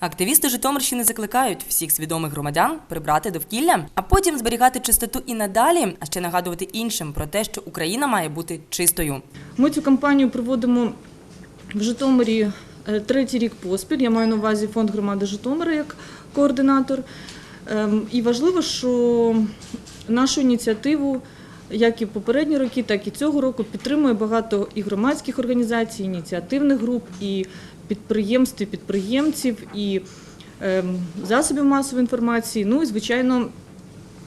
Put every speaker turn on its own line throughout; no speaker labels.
Активісти Житомирщини закликають всіх свідомих громадян прибрати довкілля, а потім зберігати чистоту і надалі, а ще нагадувати іншим про те, що Україна має бути чистою.
Ми цю кампанію проводимо в Житомирі е, третій рік поспіль. Я маю на увазі фонд громади Житомира як координатор. Ем, І важливо, що нашу ініціативу, як і в попередні роки, так і цього року, підтримує багато і громадських організацій, і ініціативних груп, і підприємств, і підприємців, і ем, засобів масової інформації, ну і звичайно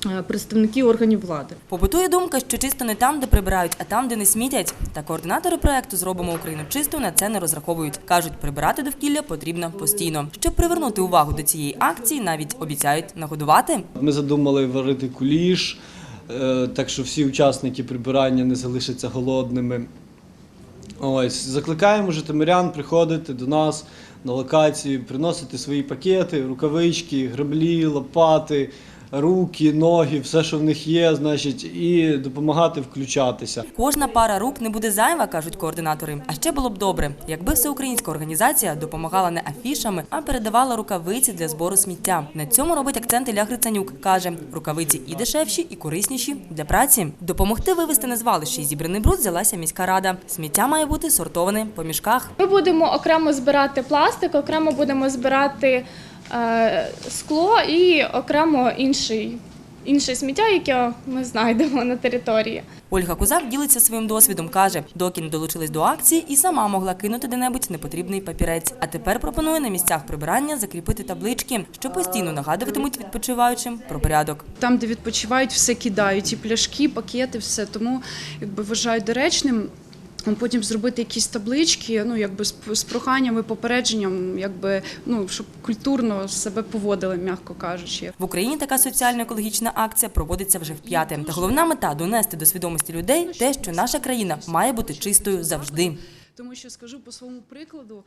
е, представники органів влади.
Побутує думка, що чисто не там, де прибирають, а там, де не смітять. Та координатори проекту Зробимо Україну чистою на це не розраховують. кажуть, прибирати довкілля потрібно постійно. Щоб привернути увагу до цієї акції, навіть обіцяють нагодувати.
Ми задумали варити куліш, так що всі учасники прибирання не залишаться голодними. Ось, закликаємо житомирян приходити до нас на локацію, приносити свої пакети, рукавички, граблі, лопати, руки, ноги, все, що в них є, значить, і допомагати включатися.
Кожна пара рук не буде зайва, кажуть координатори. А ще було б добре, якби всеукраїнська організація допомагала не афішами, а передавала рукавиці для збору сміття. На цьому робить акцент Ілля Грицанюк. каже, рукавиці і дешевші, і корисніші для праці. Допомогти вивезти на звалище зібраний бруд взялася міська рада. Сміття має бути сортоване по мішках.
Ми будемо окремо збирати пластик, окремо будемо збирати скло і окремо інший, інше сміття, яке ми знайдемо на території.
Ольга Кузак ділиться своїм досвідом. каже, доки не долучилась до акції і сама могла кинути де-небудь непотрібний папірець. А тепер пропонує на місцях прибирання закріпити таблички, що постійно нагадуватимуть відпочиваючим про порядок.
Там, де відпочивають, все кидають, і пляшки, пакети, все. Тому якби вважаю доречним. Потім зробити якісь таблички, ну якби з, з проханням і попередженням, якби ну щоб культурно себе поводили, м'яко кажучи.
В Україні така соціально-екологічна акція проводиться вже вп'яте. Та головна мета донести до свідомості людей те, що наша країна має бути чистою завжди.
Тому що скажу по своєму прикладу,